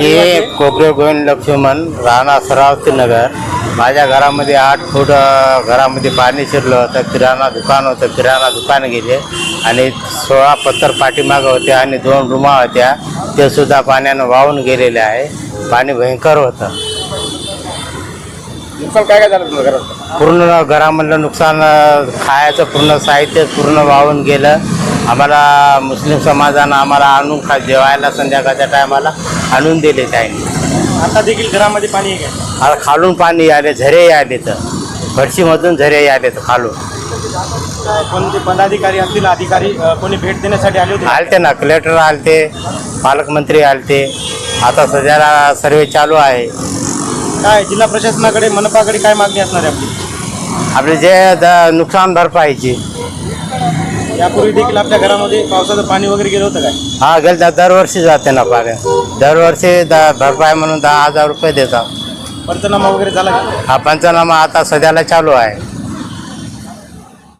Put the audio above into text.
हे कोपरे गोविंद लक्ष्मण राणा सरावती नगर. माझ्या घरामध्ये आठ फूट घरामध्ये पाणी शिरलं होतं किराणा दुकान होतं किराणा दुकान गेले. आणि सोळा पत्तर पाठीमागं होते आणि दोन रुमा होत्या. ते सुद्धा पाण्यानं वाहून गेलेले आहे. पाणी भयंकर होतं. नुकसान काय काय झालं तुमच्या घरात? पूर्ण घरामधलं नुकसान अ, खायचं पूर्ण साहित्य पूर्ण वाहून गेलं. आम्हाला मुस्लिम समाजानं आम्हाला आणून खा जेवायला संध्याकाळच्या टायमाला आणून दिले त्यांनी. आता देखील घरामध्ये पाणी आहे आता खालून पाणी आले झरे आले तर. फरशीमधून झरे आले तर खालून. कोणते पदाधिकारी असतील अधिकारी अ, कोणी भेट देण्यासाठी आले होते? आलते ना कलेक्टर आलते पालकमंत्री आलते. आता सध्याला सर्वे चालू आहे. काय जिल्हा प्रशासनाकडे मनपाकडे काय मागणी असणार आहे आपली? आपले जे द नुकसान भरपाईची यापूर्वी देखील आपल्या घरामध्ये पावसाचं पाणी वगैरे गेलं होतं काय? हा गेल तर दरवर्षी जाते ना पाणी. दरवर्षी द भरपाई म्हणून दहा हजार रुपये देतात. पंचनामा वगैरे झाला का? हा पंचनामा आता सध्याला चालू आहे.